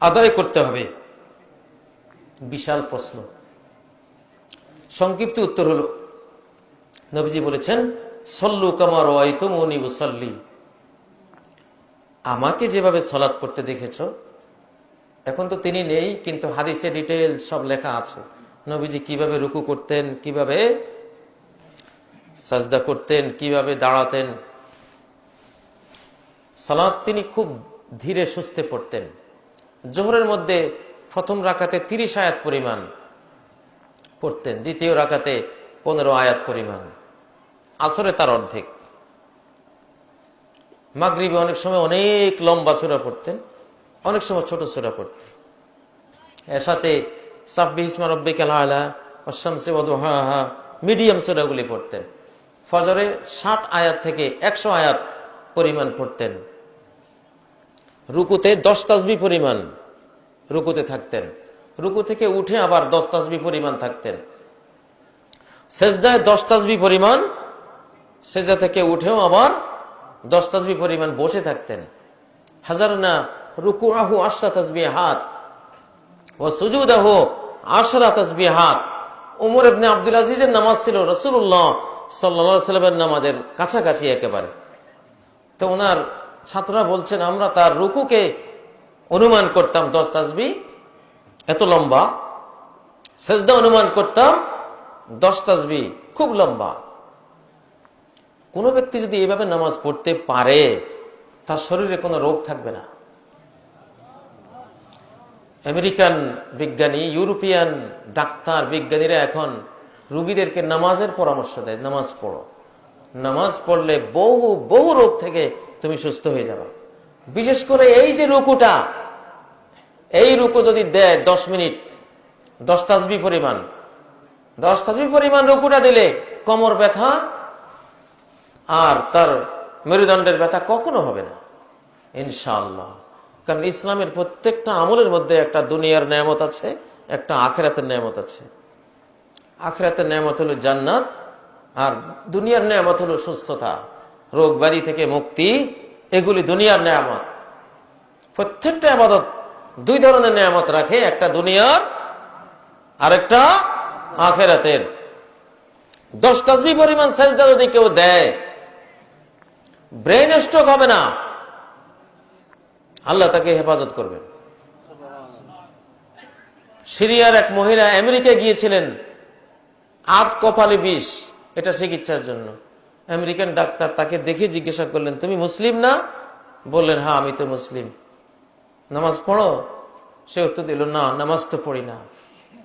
আদায় করতে হবে। বিশাল প্রশ্ন। সংক্ষিপ্ত উত্তর হল, নবীজি বলেছেন, সল্লু কামার ওয়াইতুমনি মুসল্লি আমাকে যেভাবে সলাৎ করতে দেখেছ, এখন তো তিনি নেই, কিন্তু হাদিসে ডিটেল সব লেখা আছে। নবীজি কীভাবে রুকু করতেন, কীভাবে সাজদা করতেন, কীভাবে দাঁড়াতেন সালাদ তিনি খুব ধীরে সুস্থে পড়তেন। জোহরের মধ্যে প্রথম রাখাতে তিরিশ আয়াত পরিমাণ পড়তেন, দ্বিতীয় রাখাতে পনেরো আয়াত পরিমাণ। আসরে তার অর্ধেক। মাগরিবে অনেক সময় অনেক লম্বা সুরা পড়তেন, অনেক সময় ছোট সুরা পড়তেন। এর সাথে সাব্বি ইসমা রব্বি কালা অশামসে ওদুহা মিডিয়াম সুরাগুলি পড়তেন। ফজরে ষাট আয়াত থেকে একশো আয়াত পরিমাণ পড়তেন। রুকুতে দশ তাসবি পরিমাণ রুকুতে থাকতেন। রুকু থেকে উঠে আবার দশ তাসবি পরিমাণ থাকতেন। সেজদায় দশ তাসবি পরিমাণ সেজা থেকে উঠেও আবার দশ তাসবি পরিমাণ বসে থাকতেন। হাজার না রুকু আহু আশরা তাসবি হাত ও সুজুদ আহু আশরা তাসবি হাত। উমর ইবনে আব্দুল আজিজের নামাজ ছিল রসুল্লাহ সাল্লা সাল্লামের নামাজের কাছাকাছি একেবারে। তো ওনার ছাত্ররা বলছেন, আমরা তার রুকুকে অনুমান করতাম, দশ তাসবি এত লম্বা। সেজদা অনুমান করতাম, দশ তাসবি খুব লম্বা। কোন ব্যক্তি যদি এভাবে নামাজ পড়তে পারে, তার শরীরে কোনো রোগ থাকবে না। আমেরিকান বিজ্ঞানী, ইউরোপিয়ান ডাক্তার, বিজ্ঞানীরা এখন রুগীদেরকে নামাজের পরামর্শ দেয়, নামাজ পড়ো। নামাজ পড়লে বহু বহু রোগ থেকে তুমি সুস্থ হয়ে যাবে। বিশেষ করে এই যে রুকুটা, এই রুকু যদি দেয় দশ মিনিট, দশ তাসবি পরিমাণ, দশ তাসবি পরিমাণ রুকুটা দিলে কমর ব্যথা আর তার মেরুদণ্ডের ব্যথা কখনো হবে না ইনশাল্লাহ কারণ ইসলামের প্রত্যেকটা আমলের মধ্যে একটা দুনিয়ার নিয়ামত আছে, একটা আখেরাতের নিয়ামত আছে। আখেরাতের নিয়ামত হলো জান্নাত আর দুনিয়ার নিয়ামত হলো সুস্থতা, রোগ ব্যাধি থেকে মুক্তি এগুলি দুনিয়ার নিয়ামত। প্রত্যেকটা আবাদত দুই ধরনের নিয়ামত রাখে, একটা দুনিয়ার, আরেকটা আখেরাতের। দশ তাসবি পরিমাণ সেজদা যদি কেউ দেয় ব্রেন স্ট্রোক হবে না। আল্লাহ তাকে হেফাজত করবেন। সিরিয়ার এক মহিলা আমেরিকা গিয়েছিলেন আট কপালে বিষ, এটা চিকিৎসার জন্য। আমেরিকান ডাক্তার তাকে দেখে জিজ্ঞাসা করলেন, তুমি মুসলিম না? বললেন হ্যাঁ আমি তো মুসলিম। নামাজ পড়ো? সে উত্তর দিল, না, নামাজ তো পড়ি না।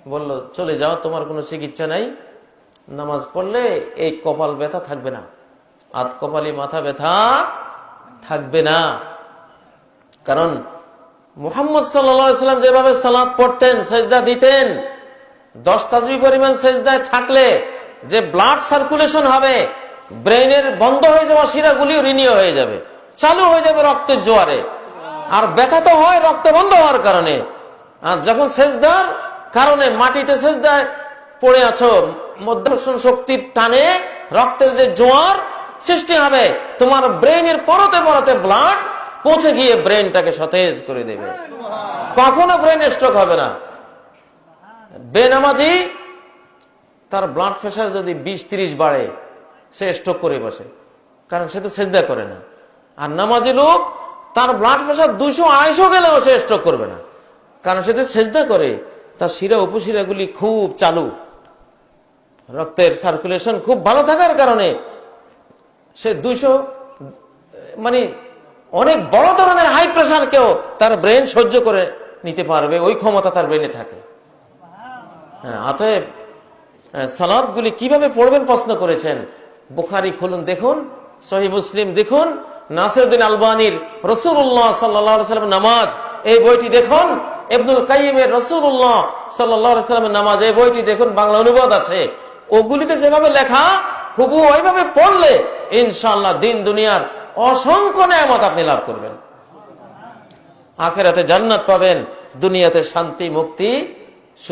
বলল, চলে যাও, তোমার কোনো চিকিৎসা নাই। নামাজ পড়লে এই কপাল ব্যথা থাকবে না। আত কপালি মাথা ব্যথা থাকবে না। কারণ মুহাম্মদ সাল্লাম যেভাবে সালাদ পড়তেন, সেজদা দিতেন, দশ তাজবি পরিমাণ সেজদায় থাকলে যে ব্লাড সার্কুলেশন হবে ব্রেইনের বন্ধ হয়ে যাওয়া শিরাগুলিও ঋণীয় হয়ে যাবে, চালু হয়ে যাবে রক্তের জোয়ারে। আর ব্যথা তো হয় রক্ত বন্ধ হওয়ার কারণে। আর যখন সেজদার কারণে মাটিতে সেজদায় পড়ে আছো, মধ্যাকর্ষণ শক্তির টানে, রক্তের যে জোয়ার সৃষ্টি হবে, তোমার ব্রেইনের পরতে পরতে ব্লাড পৌঁছে গিয়ে ব্রেনটাকে সতেজ করে দেবে। কখনো ব্রেন স্ট্রোক হবে না। বেনামাজি, তার ব্লাড প্রেশার যদি বিশ তিরিশ বাড়ে সে স্ট্রোক করে বসে। কারণ সে তো সেজদা করে না। আর নামাজি লোক, তার ব্লাড প্রেশার দুশো আড়াইশো গেলেও সে স্ট্রোক করবে না। কারণ সে তো সেজদা করে, তার শিরা উপশিরাগুলি খুব চালু। রক্তের সার্কুলেশন খুব ভালো থাকার কারণে সে দুইশো মানে অনেক বড় ধরনের হাই প্রেশার কেউ তার ব্রেন সহ্য করে নিতে পারবে, ওই ক্ষমতা তার ব্রেনে থাকে। হ্যাঁ অতএব সালাদ গুলি কীভাবে পড়বেন প্রশ্ন করেছেন বুখারি খুলুন, দেখুন, সহি মুসলিম দেখুন, নাসিরুদ্দিন আলবানির রসুল্লাহ সাল্লাম নামাজ, এই বইটি দেখুন, ইবনুল কাইমের রসুল্লাহ সাল্লামের নামাজ, এই বইটি দেখুন, বাংলা অনুবাদ আছে। ওগুলিতে যেভাবে লেখা হুবু ওইভাবে পড়লে ইনশাল্লাহ দিন দুনিয়ার অসংখ্য নিয়ামত আপনি লাভ করবেন। আখেরাতে জান্নাত পাবেন, দুনিয়াতে শান্তি, মুক্তি